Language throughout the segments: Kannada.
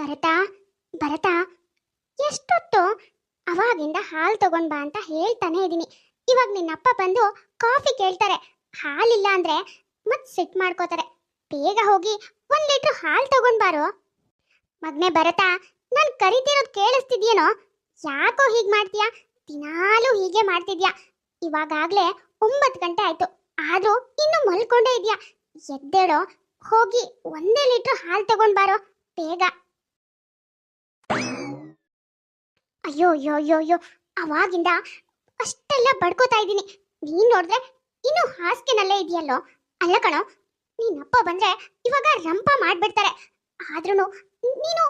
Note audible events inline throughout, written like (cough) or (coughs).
ಭರತ ಭರತ, ಎಷ್ಟೊತ್ತು ಅವಾಗಿಂದ ಹಾಲು ತಗೊಂಡ್ ಬಾ ಅಂತ ಹೇಳ್ತಾನೆ ಇದ್ದೀನಿ ಇವಾಗ ನಿನ್ನಪ್ಪ ಬಂದು ಕಾಫಿ ಕೇಳ್ತಾರೆ. ಹಾಲಿಲ್ಲ ಅಂದ್ರೆ ಮತ್ ಸಿಟ್ ಮಾಡ್ಕೋತಾರೆ. ಬೇಗ ಹೋಗಿ ಒಂದ್ ಲೀಟ್ರ್ ಹಾಲು ತಗೊಂಡ್ ಬಾರೋ. ಮಗ್ನೆ ಭರತ, ನಾನ್ ಕರಿತಿರೋದ್ ಕೇಳಿಸ್ತಿದ್ಯೇನೋ? ಯಾಕೋ ಹೀಗ್ ಮಾಡ್ತೀಯಾ? ದಿನಾಲೂ ಹೀಗೆ ಮಾಡ್ತಿದ್ಯಾ? ಇವಾಗಾಗ್ಲೇ ಒಂಬತ್ತು ಗಂಟೆ ಆಯ್ತು. ಆದ್ರೂ ಇನ್ನು ಮಲ್ಕೊಂಡೇ ಇದ್ಯಾ? ಎದ್ದೇಳೋ, ಹೋಗಿ ಒಂದೇ ಲೀಟ್ರ್ ಹಾಲು ತಗೊಂಡ್ ಬಾರೋ. ಬೇಗ. ಅಯ್ಯೋ ಅಯ್ಯೋ ಅಯ್ಯೋ ಅಯ್ಯೋ, ಅವಾಗಿಂದ ಅಷ್ಟೆಲ್ಲ ಬಡ್ಕೋತಾ ಇದ್ದೀನಿ. ನೀನ್ ನೋಡಿದ್ರೆ ಇನ್ನು ಹಾಸಿಗೆನಲ್ಲೇ ಇದೆಯಲ್ಲೋ? ಅಲ್ಲ ಕಣೋ ನಿನ್ನಪ್ಪ ಬಂದ್ರೆ ಇವಾಗ ರಂಪ ಮಾಡ್ಬಿಡ್ತಾರೆ. ಆದ್ರೂ ನೀನು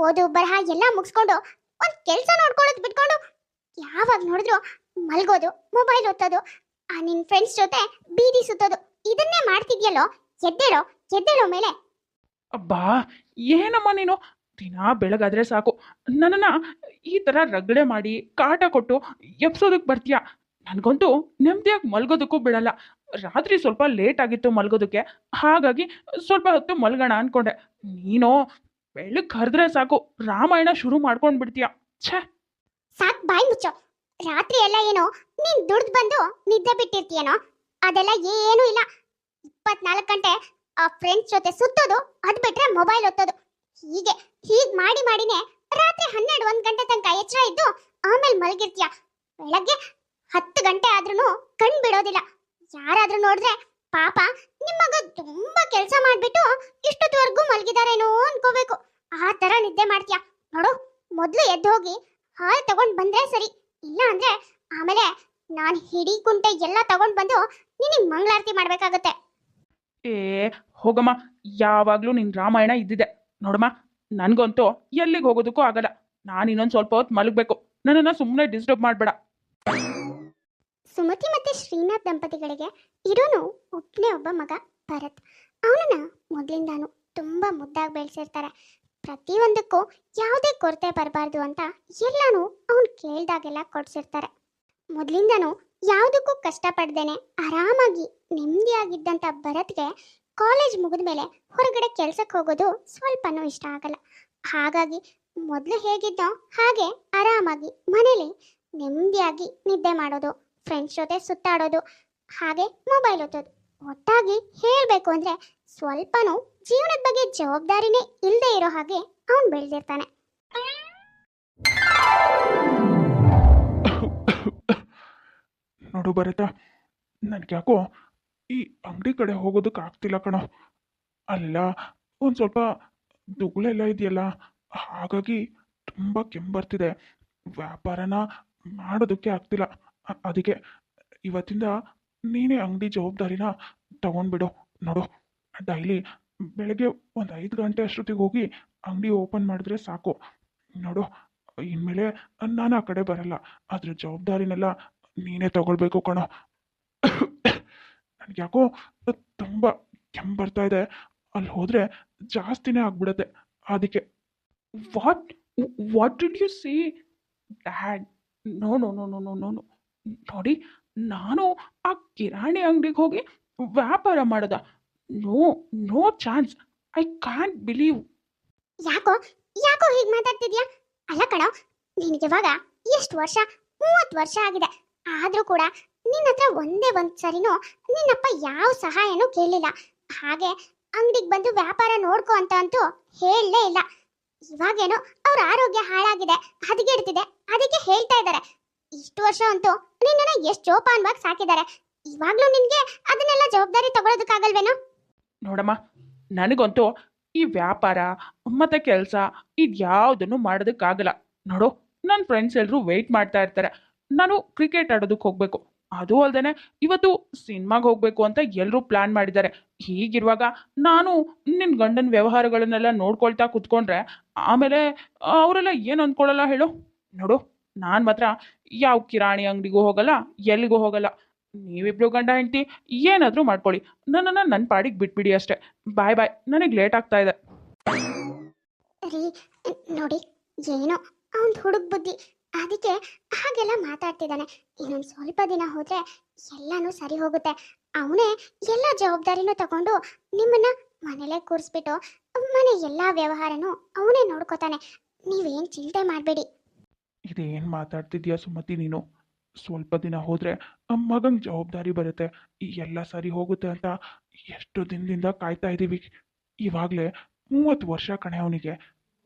ಓದು, ಬರಹ ಎಲ್ಲ ಮುಗಿಸ್ಕೊಂಡು ಒಂದ್ ಕೆಲ್ಸ ನೋಡ್ಕೊಳ್ಳೋದು ಬಿಟ್ಕೊಂಡು ಯಾವಾಗ ನೋಡಿದ್ರು ಮಲ್ಗೋದು, ಮೊಬೈಲ್ ಒತ್ತೋದು, ಆ ನಿನ್ ಫ್ರೆಂಡ್ಸ್ ಜೊತೆ ಬೀದಿ ಸುತ್ತೋದು, ಇದನ್ನೇ ಮಾಡ್ತಿದ್ಯಲ್ಲೋ? ಎದ್ದೇಳೋ ಎದ್ದೇಳೋ ಮೇಲೆ? ಅಬ್ಬಾ, ಏನಮ್ಮ ನೀನು? ದಿನ ಬೆಳಗಾದ್ರೆ ಸಾಕು. ನನ್ನನ್ನು ಈ ಥರ ರಗಳೆ ಮಾಡಿ ಕಾಟ ಕೊಟ್ಟು ಎಪ್ಸೋದಕ್ಕೆ ಬರ್ತೀಯಾ? ನನಗಂತೂ ನೆಮ್ಮದಿಯಾಗಿ ಮಲ್ಗೋದಕ್ಕೂ ಬಿಡಲ್ಲ. ರಾತ್ರಿ ಸ್ವಲ್ಪ ಲೇಟ್ ಆಗಿತ್ತು ಮಲ್ಗೋದಕ್ಕೆ. ಹಾಗಾಗಿ ಸ್ವಲ್ಪ ಹೊತ್ತು ಮಲ್ಗೋಣ ಅಂದ್ಕೊಂಡೆ ನೀನು ಬೆಳಗ್ಗೆ ಕರೆದ್ರೆ ಸಾಕು. ರಾಮಾಯಣ ಶುರು ಮಾಡ್ಕೊಂಡು ಬಿಡ್ತೀಯಾ? ಛೇ! ಸಾಕ್ ಬಾಯ್ ಮುಚ್ಚೋ. ರಾತ್ರಿ ಎಲ್ಲ ಏನೋ ನೀನ್ ದುಡ್ದು ಬಂದು ನಿದ್ದೆ ಬಿಟ್ಟಿರ್ತೀಯನೋ? ಅದೆಲ್ಲ ಏನೂ ಇಲ್ಲ. ಇಪ್ಪತ್ನಾಲ್ಕು ಗಂಟೆ ಆ ಫ್ರೆಂಡ್ಸ್ ಜೊತೆ ಸುತ್ತೋದು, ಅದ್ ಬಿಟ್ರೆ ಮೊಬೈಲ್ ಒತ್ತೋದು. ಹೀಗೆ, ಹೀಗ್ ಮಾಡಿ ಮಾಡಿನೇ ರಾತ್ರಿ ಹನ್ನೆರಡು ಒಂದ್ ಗಂಟೆ ತನಕ ಎಚ್ಚರ ಇದ್ದು ಆಮೇಲೆ ಮಲಗಿರ್ತೀಯ. ಬೆಳಗ್ಗೆ ಹತ್ತು ಗಂಟೆ ಆದ್ರೂ ಕಣ್ ಬಿಡೋದಿಲ್ಲ. ಯಾರಾದ್ರೂ ನೋಡಿದ್ರೆ ಪಾಪ ನಿಮ್ಮ ಮಗ ತುಂಬಾ ಕೆಲಸ ಮಾಡ್ಬಿಟ್ಟು ಇಷ್ಟೊತ್ತವರೆಗೂ ಮಲಗಿದಾರೇನೋ ಅನ್ಕೋಬೇಕು. ಆ ತರ ನಿದ್ದೆ ಮಾಡ್ತೀಯ. ನೋಡು, ಮೊದ್ಲು ಎದ್ದು ಹೋಗಿ ಹಾಲು ತಗೊಂಡ್ ಬಂದ್ರೆ ಸರಿ. ಇಲ್ಲ ಅಂದ್ರೆ ಆಮೇಲೆ ನಾನ್ ಹಿಡಿ ಕುಂಟೆ ಎಲ್ಲ ತಗೊಂಡ್ ಬಂದು ನಿನಗ್ ಮಂಗಳಾರತಿ ಮಾಡ್ಬೇಕಾಗತ್ತೆ. ಏ, ಹೋಗಮ್ಮ. ಯಾವಾಗ್ಲೂ ನಿನ್ ರಾಮಾಯಣ ಇದ್ದಿದೆ. ನೋಡಮ್ಮ, ನನಗಂತೂ ಎಲ್ಲಿಗೆ ಹೋಗೋದಕ್ಕೂ ಆಗಲ್ಲ. ನಾನು ಇನ್ನೊಂದು ಸ್ವಲ್ಪ ಹೊತ್ತು ಮಲಗಬೇಕು. ನನ್ನನ್ನು ಸುಮ್ಮನೆ ಡಿಸ್ಟರ್ಬ್ ಮಾಡಬೇಡ. ಸುಮತಿ ಮತ್ತೆ ಶ್ರೀನಾಥ್ ದಂಪತಿಗಳಿಗೆ ಇರೋನು ಒಬ್ಬನೇ ಒಬ್ಬ ಮಗ, ಭರತ್. ಅವನನ್ನ ಮೊದಲಿಂದಾನು ತುಂಬಾ ಮುದ್ದಾಗಿ ಬೆಳೆಸಿರ್ತಾರೆ. ಪ್ರತಿಯೊಂದಕ್ಕೂ ಯಾವುದೇ ಕೊರತೆ ಬರಬಾರ್ದು ಅಂತ ಎಲ್ಲಾನು ಅವನು ಕೇಳ್ದಾಗೆಲ್ಲ ಕೊಡ್ಸಿರ್ತಾರೆ. ಮೊದಲಿಂದನೂ ಯಾವುದಕ್ಕೂ ಕಷ್ಟಪಡ್ದೇನೆ ಆರಾಮಾಗಿ ನೆಮ್ಮದಿಯಾಗಿದ್ದಂಥ ಭರತ್ಗೆ ಕಾಲೇಜ್ ಮುಗಿದ ಮೇಲೆ ಹೊರಗಡೆ ಕೆಲ್ಸಕ್ಕೆ ಹೋಗೋದು ಸ್ವಲ್ಪನೂ ಇಷ್ಟ ಆಗಲ್ಲ. ಹಾಗಾಗಿ ಮೊದಲು ಹೇಗಿದ್ದೋ ಹಾಗೆ ಆರಾಮಾಗಿ ಮನೇಲಿ ನೆಮ್ಮದಿಯಾಗಿ ನಿದ್ದೆ ಮಾಡೋದು ಫ್ರೆಂಡ್ಸ್ ಜೊತೆ ಸುತ್ತಾಡೋದು, ಹಾಗೆ ಮೊಬೈಲ್ ಓದೋದು ಒಟ್ಟಾಗಿ ಹೇಳಬೇಕು ಅಂದ್ರೆ ಸ್ವಲ್ಪನೂ ಜೀವನದ ಬಗ್ಗೆ ಜವಾಬ್ದಾರಿನೇ ಇಲ್ಲದೆ ಇರೋ ಹಾಗೆ ಅವನು ಬೆಳೆದಿರ್ತಾನೆ. (coughs) ನೋಡು ಬರುತ್ತಾ ನನಗೆ ಯಾಕೋ ಈ ಅಂಗಡಿ ಕಡೆ ಹೋಗೋದಕ್ಕೆ ಆಗ್ತಿಲ್ಲ ಕಣೋ. ಅಲ್ಲ ಒಂದು ಸ್ವಲ್ಪ ದುಗುಳೆಲ್ಲ ಇದೆಯಲ್ಲ, ಹಾಗಾಗಿ ತುಂಬ ಕೆಂಬರ್ತಿದೆ ವ್ಯಾಪಾರನ ಮಾಡೋದಕ್ಕೆ ಆಗ್ತಿಲ್ಲ. ಅದಕ್ಕೆ ಇವತ್ತಿಂದ ನೀನೇ ಅಂಗಡಿ ಜವಾಬ್ದಾರಿನ ತಗೊಂಡ್ಬಿಡು. ನೋಡು, ಡೈಲಿ ಬೆಳಗ್ಗೆ ಒಂದು ಐದು ಗಂಟೆ ಅಷ್ಟೊತ್ತಿಗೆ ಹೋಗಿ ಅಂಗಡಿ ಓಪನ್ ಮಾಡಿದ್ರೆ ಸಾಕು. ನೋಡು, ಇನ್ಮೇಲೆ ನಾನು ಆ ಕಡೆ ಬರಲ್ಲ. ಅದ್ರ ಜವಾಬ್ದಾರಿನೆಲ್ಲ ನೀನೇ ತಗೊಳ್ಬೇಕು ಕಣೋ. ನನಗೆ ಯಾಕೋ ತುಂಬ ಕೆಮ್ಮು ಬರ್ತಾ ಇದೆ. ಅಲ್ಲಿ ಹೋದರೆ ಜಾಸ್ತಿನೇ ಆಗ್ಬಿಡತ್ತೆ. ಅದಕ್ಕೆ what what did you see dad no no no no no no no ನೋಡಿ, ನಾನು ಆ ಕಿರಾಣಿ ಅಂಗಡಿಗೆ ಹೋಗಿ ವ್ಯಾಪಾರ ಮಾಡೋದ. No no chance I can't believe ಯಾಕೋ ಯಾಕೋ ಹೀಗೆ ಮಾತಾಡ್ತಿದ್ಯಾ? ಅಲ್ಲ ಕಣೋ, ನಿನಗೆ ಇವಾಗ ಎಷ್ಟು ವರ್ಷ, ಮೂವತ್ತು ವರ್ಷ ಆಗಿದೆ. ಆದ್ರೂ ಕೂಡ ನಿನ್ನ ಹತ್ರ ಒಂದೇ ಒಂದ್ ಸರಿನೂ ನಿನ್ನಪ್ಪ ಯಾವ ಸಹಾಯನೂ ಕೇಳಿಲ್ಲ. ಹಾಗೆ ಅಂಗಡಿಗೆ ಬಂದು ವ್ಯಾಪಾರ ನೋಡ್ಕೊ ಅಂತ ಅಂತೂ ಹೇಳಲೇ ಇಲ್ಲ. ಇವಾಗೇನೋ ಅವ್ರ ಆರೋಗ್ಯ ಹಾಳಾಗಿದೆ, ಹದಗೆಡ್ತಿದೆ, ಅದಕ್ಕೆ ಹೇಳ್ತಾ ಇದ್ದಾರೆ ಇಷ್ಟು ವರ್ಷ ಅಂತೂ ನಿನ್ನನ್ನ ಎಷ್ಟು ಜೋಪಾನವಾಗಿ ಸಾಕಿದ್ದಾರೆ ಇವಾಗ್ಲೂ ನಿನ್ಗೆ ಅದನ್ನೆಲ್ಲ ಜವಾಬ್ದಾರಿ ತಗೊಳೋದಕ್ಕಾಗಲ್ವೇನೋ? ನೋಡಮ್ಮ, ನನಗಂತೂ ಈ ವ್ಯಾಪಾರ ಮತ್ತೆ ಕೆಲಸ ಇದು ಯಾವುದನ್ನು ಮಾಡೋದಕ್ಕಾಗಲ್ಲ. ನೋಡು ನನ್ನ ಫ್ರೆಂಡ್ಸ್ ಎಲ್ಲರೂ ವೆಯ್ಟ್ ಮಾಡ್ತಾ ಇರ್ತಾರೆ. ನಾನು ಕ್ರಿಕೆಟ್ ಆಡೋದಕ್ಕೆ ಹೋಗಬೇಕು. ಅದು ಅಲ್ಲದೆ ಇವತ್ತು ಸಿನಿಮಾಗೆ ಹೋಗಬೇಕು ಅಂತ ಎಲ್ಲರೂ ಪ್ಲ್ಯಾನ್ ಮಾಡಿದ್ದಾರೆ. ಹೀಗಿರುವಾಗ ನಾನು ನಿನ್ನ ಗಂಡನ ವ್ಯವಹಾರಗಳನ್ನೆಲ್ಲ ನೋಡ್ಕೊಳ್ತಾ ಕೂತ್ಕೊಂಡ್ರೆ ಆಮೇಲೆ ಅವರೆಲ್ಲ ಏನು ಅಂದ್ಕೊಳ್ಳಲ್ಲ ಹೇಳು? ನೋಡು, ನಾನು ಮಾತ್ರ ಯಾವ ಕಿರಾಣಿ ಅಂಗಡಿಗೂ ಹೋಗಲ್ಲ ಎಲ್ಲಿಗೂ ಹೋಗಲ್ಲ. ನೀವಿಬ್ರು ಗಂಡ ಹೆಂಡ್ತಿ, ಏನಾದರೂ ಮಾಡ್ಕೊಳ್ಳಿ. ನನ್ನನ್ನು ನನ್ನ ಪಾಡಿಗೆ ಬಿಟ್ಬಿಡಿ ಅಷ್ಟೇ. ಬಾಯ್ ಬಾಯ್. ನನಗೆ ಲೇಟ್ ಆಗ್ತಾ ಇದೆ. ನೋಡಿ, ಏನೋ ಹುಡುಗ ಬುದ್ಧಿ. ಅದಕ್ಕೆ ಹಾಗೆಲ್ಲ ಮಾತಾಡ್ತಿದ್ದಾನೆ. ಇನ್ನೊಂದು ಸ್ವಲ್ಪ ದಿನ ಹೋದ್ರೆ ಎಲ್ಲಾನು ಸರಿ ಹೋಗುತ್ತೆ. ಅವನೇ ಎಲ್ಲ ಜವಾಬ್ದಾರಿನೂ ತಗೊಂಡು ನಿಮ್ಮನ್ನ ಮನೇಲೆ ಕೂರಿಸ್ಬಿಟ್ಟು ಮನೆ ಎಲ್ಲ ವ್ಯವಹಾರನೂ ಅವನೇ ನೋಡ್ಕೋತಾನೆ. ನೀವೇನು ಚಿಂತೆ ಮಾಡಬೇಡಿ. ಇದೇನು ಮಾತಾಡ್ತಿದ್ಯಾ ಸುಮತಿ ನೀನು? ಸ್ವಲ್ಪ ದಿನ ಹೋದ್ರೆ ಮಗಂಗೆ ಜವಾಬ್ದಾರಿ ಬರುತ್ತೆ. ಎಲ್ಲ ಸರಿ ಹೋಗುತ್ತೆ ಅಂತ ಎಷ್ಟು ದಿನದಿಂದ ಕಾಯ್ತಾ ಇದ್ದೀವಿ ಇವಾಗಲೇ ಮೂವತ್ತು ವರ್ಷ ಕಣೆ ಅವನಿಗೆ.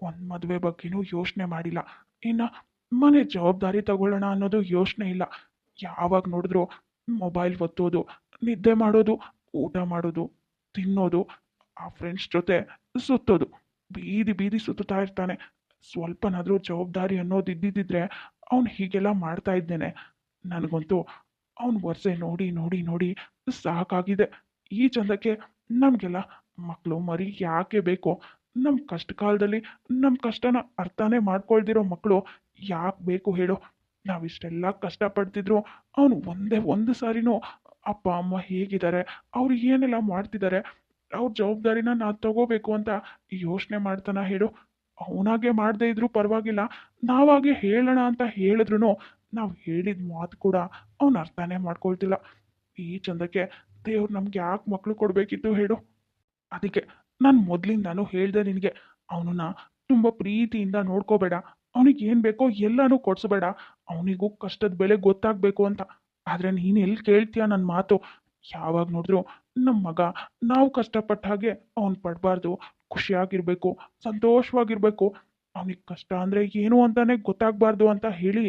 ಒಂದು ಮದುವೆ ಬಗ್ಗೆನೂ ಯೋಚನೆ ಮಾಡಿಲ್ಲ. ಇನ್ನು ಮನೆ ಜವಾಬ್ದಾರಿ ತಗೊಳ್ಳೋಣ ಅನ್ನೋದು ಯೋಚನೆ ಇಲ್ಲ. ಯಾವಾಗ ನೋಡಿದ್ರು ಮೊಬೈಲ್ ಒತ್ತೋದು, ನಿದ್ದೆ ಮಾಡೋದು, ಊಟ ಮಾಡೋದು, ತಿನ್ನೋದು, ಆ ಫ್ರೆಂಡ್ಸ್ ಜೊತೆ ಸುತ್ತೋದು. ಬೀದಿ ಬೀದಿ ಸುತ್ತಾ ಇರ್ತಾನೆ. ಸ್ವಲ್ಪನಾದರೂ ಜವಾಬ್ದಾರಿ ಅನ್ನೋದು ಇದ್ದಿದ್ದಿದ್ರೆ ಅವ್ನು ಹೀಗೆಲ್ಲ ಮಾಡ್ತಾ ಇದ್ದೇನೆ. ನನಗಂತೂ ಅವ್ನ ವರ್ಷೆ ನೋಡಿ ನೋಡಿ ನೋಡಿ ಸಾಕಾಗಿದೆ. ಈ ಚಂದಕ್ಕೆ ನಮಗೆಲ್ಲ ಮಕ್ಕಳು ಮರಿ ಯಾಕೆ ಬೇಕು? ನಮ್ಮ ಕಷ್ಟ ಕಾಲದಲ್ಲಿ ನಮ್ಮ ಕಷ್ಟನ ಅರ್ಥನೇ ಮಾಡ್ಕೊಳ್ದಿರೋ ಮಕ್ಕಳು ಯಾಕೆ ಬೇಕು ಹೇಳು. ನಾವಿಷ್ಟೆಲ್ಲ ಕಷ್ಟಪಡ್ತಿದ್ರು. ಅವನು ಒಂದೇ ಒಂದು ಸಾರಿನೂ ಅಪ್ಪ, ಅಮ್ಮ ಹೇಗಿದ್ದಾರೆ? ಅವ್ರು ಏನೆಲ್ಲ ಮಾಡ್ತಿದ್ದಾರೆ? ಅವ್ರ ಜವಾಬ್ದಾರಿನ ನಾನು ತಗೋಬೇಕು ಅಂತ ಯೋಚನೆ ಮಾಡ್ತಾನ ಹೇಳು. ಅವನಾಗೆ ಮಾಡದೇ ಇದ್ರೂ ಪರವಾಗಿಲ್ಲ. ನಾವಾಗೆ ಹೇಳೋಣ ಅಂತ ಹೇಳಿದ್ರು ನಾವು ಹೇಳಿದ ಮಾತು ಕೂಡ ಅವನು ಅರ್ಥನೇ ಮಾಡ್ಕೊಳ್ತಿಲ್ಲ. ಈ ಚಂದಕ್ಕೆ ದೇವ್ರು ನಮ್ಗೆ ಯಾಕೆ ಮಕ್ಕಳು ಕೊಡಬೇಕಿತ್ತು ಹೇಳು. ಅದಕ್ಕೆ ನಾನು ಮೊದಲಿಂದಾನು ಹೇಳ್ದೆ ನಿನಗೆ. ಅವನನ್ನ ತುಂಬ ಪ್ರೀತಿಯಿಂದ ನೋಡ್ಕೋಬೇಡ. ಅವನಿಗೆ ಏನು ಬೇಕೋ ಎಲ್ಲನೂ ಕೊಡಿಸ್ಬೇಡ. ಅವನಿಗೂ ಕಷ್ಟದ ಬೆಲೆ ಗೊತ್ತಾಗಬೇಕು ಅಂತ. ಆದರೆ ನೀನು ಎಲ್ಲಿ ಕೇಳ್ತೀಯ ನನ್ನ ಮಾತು? ಯಾವಾಗ ನೋಡಿದ್ರು ನಮ್ಮ ಮಗ ನಾವು ಕಷ್ಟಪಟ್ಟ ಹಾಗೆ ಅವ್ನು ಪಡಬಾರ್ದು. ಖುಷಿಯಾಗಿರಬೇಕು, ಸಂತೋಷವಾಗಿರಬೇಕು. ಅವನಿಗೆ ಕಷ್ಟ ಅಂದರೆ ಏನು ಅಂತಾನೆ ಗೊತ್ತಾಗಬಾರ್ದು ಅಂತ ಹೇಳಿ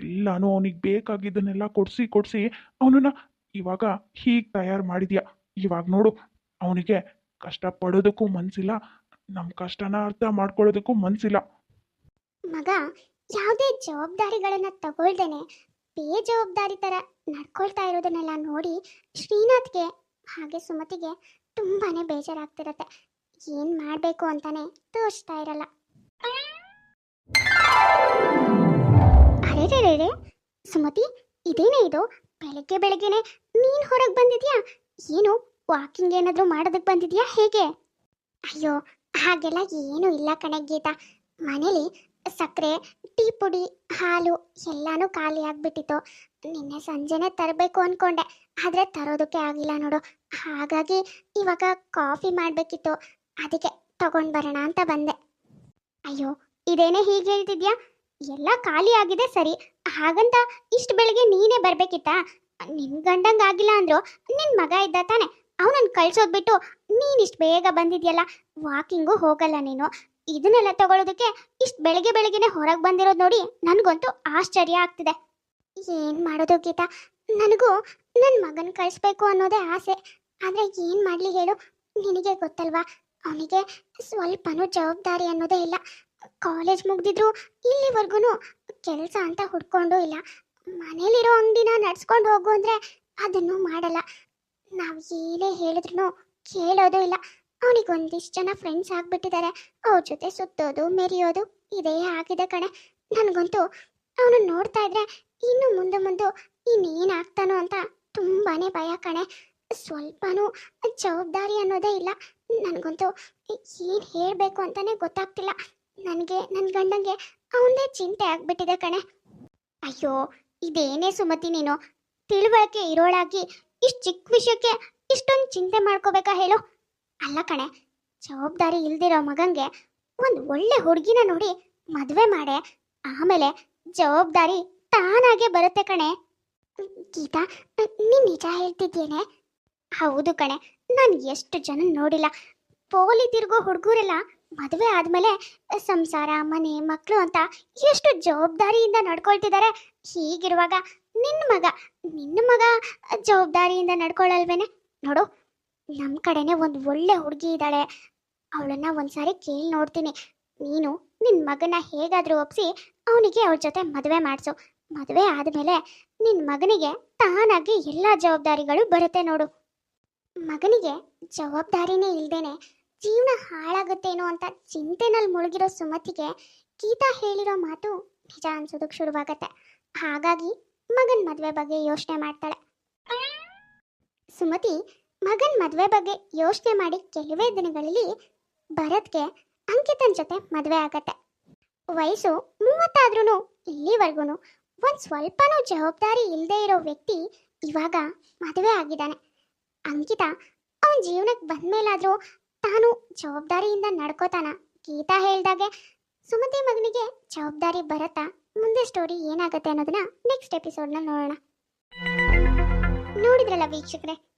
ಎಲ್ಲನೂ ಅವನಿಗೆ ಬೇಕಾಗಿದ್ದನ್ನೆಲ್ಲ ಕೊಡಿಸಿ ಕೊಡಿಸಿ ಅವನನ್ನ ಇವಾಗ ಹೀಗೆ ತಯಾರು ಮಾಡಿದ್ಯಾ? ಇವಾಗ ನೋಡು, ಅವನಿಗೆ ಕಷ್ಟ ಪಡೋದಕ್ಕೂ ಮನಸ್ಸಿಲ್ಲ ನಮ್ಮ ಕಷ್ಟನ ಅರ್ಥ ಮಾಡ್ಕೊಳ್ಳೋದಕ್ಕೂ ಮನಸ್ಸಿಲ್ಲ ಮಗ ಯಾವುದೇ ಜವಾಬ್ದಾರಿಗಳನ್ನು ತಗೊಳ್ದೇನೆ ಬೇಜವಾಬ್ದಾರಿ ಥರ ನಡ್ಕೊಳ್ತಾ ಇರೋದನ್ನೆಲ್ಲ ನೋಡಿ ಶ್ರೀನಾಥ್ಗೆ, ಹಾಗೆ ಸುಮತಿಗೆ ತುಂಬಾ ಬೇಜಾರಾಗ್ತಿರತ್ತೆ. ಏನು ಮಾಡಬೇಕು ಅಂತಾನೆ ತೋರಿಸ್ತಾ ಇರಲ್ಲ. ಅರೆ ಸುಮತಿ, ಇದೇನೇ ಇದು? ಬೆಳಗ್ಗೆ ಬೆಳಗ್ಗೆನೆ ನೀನು ಹೊರಗೆ ಬಂದಿದ್ಯಾ? ಏನು ವಾಕಿಂಗ್ ಏನಾದರೂ ಮಾಡೋದಕ್ಕೆ ಬಂದಿದ್ಯಾ ಹೇಗೆ? ಅಯ್ಯೋ, ಹಾಗೆಲ್ಲ ಏನೂ ಇಲ್ಲ ಕಣೆ ಗೀತಾ. ಮನೇಲಿ ಸಕ್ಕರೆ, ಟೀ ಪುಡಿ, ಹಾಲು ಎಲ್ಲಾನು ಖಾಲಿ ಆಗ್ಬಿಟ್ಟಿತ್ತು. ನಿನ್ನೆ ಸಂಜೆನೆ ತರಬೇಕು ಅನ್ಕೊಂಡೆ, ಆದರೆ ತರೋದಕ್ಕೆ ಆಗಿಲ್ಲ ನೋಡು. ಹಾಗಾಗಿ ಇವಾಗ ಕಾಫಿ ಮಾಡಬೇಕಿತ್ತು. ಅದಕ್ಕೆ ತಗೊಂಡು ಬರೋಣ ಅಂತ ಬಂದೆ. ಅಯ್ಯೋ, ಇದೇನೇ ಹೀಗೆ ಹೇಳ್ತಿದ್ಯಾ? ಎಲ್ಲ ಖಾಲಿ ಆಗಿದೆ ಸರಿ. ಹಾಗಂತ ಇಷ್ಟು ಬೆಳಿಗ್ಗೆ ನೀನೇ ಬರಬೇಕಿತ್ತಾ? ನಿನ್ ಗಂಡಂಗೆ ಆಗಿಲ್ಲ ಅಂದ್ರು ನಿನ್ ಮಗ ಇದ್ದ ತಾನೆ. ಅವನನ್ನು ಕಳ್ಸೋದ್ಬಿಟ್ಟು ನೀನಿಷ್ಟು ನೀನು ಬೇಗ ಬಂದಿದ್ಯಲ್ಲ? ವಾಕಿಂಗು ಹೋಗಲ್ಲ ನೀನು. ಇದನ್ನೆಲ್ಲ ತಗೊಳ್ಳೋದಕ್ಕೆ ಇಷ್ಟು ಬೆಳಗ್ಗೆ ಬೆಳಗ್ಗೆನೆ ಹೊರಗೆ ಬಂದಿರೋದು ನೋಡಿ ನನಗಂತೂ ಆಶ್ಚರ್ಯ ಆಗ್ತಿದೆ. ಏನು ಮಾಡೋದು ಗೀತಾ? ನನಗೂ ನನ್ನ ಮಗನ ಕಳಿಸ್ಬೇಕು ಅನ್ನೋದೇ ಆಸೆ. ಆದರೆ ಏನು ಮಾಡಲಿ ಹೇಳು? ನಿನಗೆ ಗೊತ್ತಲ್ವಾ? ಅವನಿಗೆ ಸ್ವಲ್ಪನೂ ಜವಾಬ್ದಾರಿ ಅನ್ನೋದೇ ಇಲ್ಲ. ಕಾಲೇಜ್ ಮುಗ್ದಿದ್ರು ಇಲ್ಲಿವರೆಗೂ ಕೆಲಸ ಅಂತ ಹುಡ್ಕೊಂಡು ಇಲ್ಲ. ಮನೇಲಿರೋ ಅಂಗಡಿನ ನಡ್ಸ್ಕೊಂಡು ಹೋಗು ಅಂದರೆ ಅದನ್ನು ಮಾಡಲ್ಲ. ನಾವು ಏನೇ ಹೇಳಿದ್ರು ಕೇಳೋದು ಇಲ್ಲ. ಅವನಿಗೆ ಒಂದಿಷ್ಟು ಜನ ಫ್ರೆಂಡ್ಸ್ ಆಗ್ಬಿಟ್ಟಿದ್ದಾರೆ ಅವ್ರ ಜೊತೆ ಸುತ್ತೋದು, ಮೆರೆಯೋದು ಇದೇ ಆಗಿದೆ ಕಣೆ. ನನಗಂತೂ ಅವನು ನೋಡ್ತಾ ಇದ್ರೆ ಇನ್ನು ಮುಂದೆ ಮುಂದೆ ಇನ್ನೇನಾಗ್ತಾನೋ ಅಂತ ತುಂಬಾನೇ ಭಯ ಕಣೆ. ಸ್ವಲ್ಪನೂ ಜವಾಬ್ದಾರಿ ಅನ್ನೋದೇ ಇಲ್ಲ. ನನಗಂತೂ ಏನು ಹೇಳಬೇಕು ಅಂತಾನೆ ಗೊತ್ತಾಗ್ತಿಲ್ಲ. ನನಗೆ ನನ್ನ ಗಂಡಂಗೆ ಅವನದೇ ಚಿಂತೆ ಆಗ್ಬಿಟ್ಟಿದೆ ಕಣೆ. ಅಯ್ಯೋ, ಇದೇನೇ ಸುಮತಿ ನೀನು? ತಿಳುವಳಿಕೆ ಇರೋಳಾಗಿ ಇಷ್ಟು ಚಿಕ್ಕ ವಿಷಯಕ್ಕೆ ಇಷ್ಟೊಂದು ಚಿಂತೆ ಮಾಡ್ಕೋಬೇಕಾ ಹೇಳು? ಅಲ್ಲ ಕಣೆ, ಜವಾಬ್ದಾರಿ ಇಲ್ದಿರೋ ಮಗಂಗೆ ಒಂದು ಒಳ್ಳೆ ಹುಡುಗಿನ ನೋಡಿ ಮದುವೆ ಮಾಡೆ. ಆಮೇಲೆ ಜವಾಬ್ದಾರಿ ತಾನಾಗೆ ಬರುತ್ತೆ ಕಣೆ. ಗೀತಾ, ನೀನು ನಿಜ ಹೇಳ್ತಿದ್ದೇನೆ ಹೌದು ಕಣೆ, ನಾನು ಎಷ್ಟು ಜನ ನೋಡಿಲ್ಲ. ಪೋಲಿ ತಿರುಗೋ ಹುಡುಗರೆಲ್ಲ ಮದುವೆ ಆದಮೇಲೆ ಸಂಸಾರ, ಮನೆ ಮಕ್ಕಳು ಅಂತ ಎಷ್ಟು ಜವಾಬ್ದಾರಿಯಿಂದ ನಡ್ಕೊಳ್ತಿದ್ದಾರೆ ಹೀಗಿರುವಾಗ ನಿನ್ನ ಮಗ ನಿನ್ನ ಮಗ ಜವಾಬ್ದಾರಿಯಿಂದ ನಡ್ಕೊಳ್ಳಲ್ವೇನೆ ನೋಡು ನಮ್ಮ ಕಡೆನೇ ಒಂದು ಒಳ್ಳೆ ಹುಡುಗಿ ಇದ್ದಾಳೆ. ಅವಳನ್ನ ಒಂದ್ಸಾರಿ ಕೇಳಿ ನೋಡ್ತೀನಿ. ನೀನು ನಿನ್ನ ಮಗನ ಹೇಗಾದರೂ ಒಪ್ಸಿ ಅವನಿಗೆ ಅವಳ ಜೊತೆ ಮದುವೆ ಮಾಡಿಸು. ಮದುವೆ ಆದಮೇಲೆ ನಿನ್ನ ಮಗನಿಗೆ ತಾನಾಗಿ ಎಲ್ಲ ಜವಾಬ್ದಾರಿಗಳು ಬರುತ್ತೆ ನೋಡು. ಮಗನಿಗೆ ಜವಾಬ್ದಾರಿನೇ ಇಲ್ದೇನೆ ಜೀವನ ಹಾಳಾಗುತ್ತೇನೋ ಅಂತ ಚಿಂತೆನಲ್ಲಿ ಮುಳುಗಿರೋ ಸುಮತಿಗೆ ಗೀತಾ ಹೇಳಿರೋ ಮಾತು ನಿಜ ಅನ್ಸೋದಕ್ಕೆ ಶುರುವಾಗತ್ತೆ. ಹಾಗಾಗಿ ಮಗನ ಮದುವೆ ಬಗ್ಗೆ ಯೋಚನೆ ಮಾಡ್ತಾಳೆ. ಸುಮತಿ ಮಗನ ಮದುವೆ ಬಗ್ಗೆ ಯೋಚನೆ ಮಾಡಿ ಕೆಲವೇ ದಿನಗಳಲ್ಲಿ ಭರತ್ಗೆ ಅಂಕಿತನ ಜೊತೆ ಮದುವೆ ಆಗತ್ತೆ. ವಯಸ್ಸು ಮೂವತ್ತಾದ್ರೂ ಇಲ್ಲಿವರೆಗೂ ಒಂದು ಸ್ವಲ್ಪನೂ ಜವಾಬ್ದಾರಿ ಇಲ್ಲದೆ ಇರೋ ವ್ಯಕ್ತಿ ಇವಾಗ ಮದುವೆ ಆಗಿದ್ದಾನೆ. ಅಂಕಿತ ಅವನ ಜೀವನಕ್ಕೆ ಬಂದ್ಮೇಲಾದ್ರೂ ತಾನು ಜವಾಬ್ದಾರಿಯಿಂದ ನಡ್ಕೋತಾನ. ಗೀತಾ ಹೇಳ್ದಾಗೆ ಸುಮತಿ ಮಗನಿಗೆ ಜವಾಬ್ದಾರಿ ಬರತ್ತಾ? ಮುಂದೆ ಸ್ಟೋರಿ ಏನಾಗುತ್ತೆ ಅನ್ನೋದನ್ನ ನೆಕ್ಸ್ಟ್ ಎಪಿಸೋಡ್ನ ನೋಡೋಣ. ನೋಡಿದ್ರಲ್ಲ ವೀಕ್ಷಕರೇ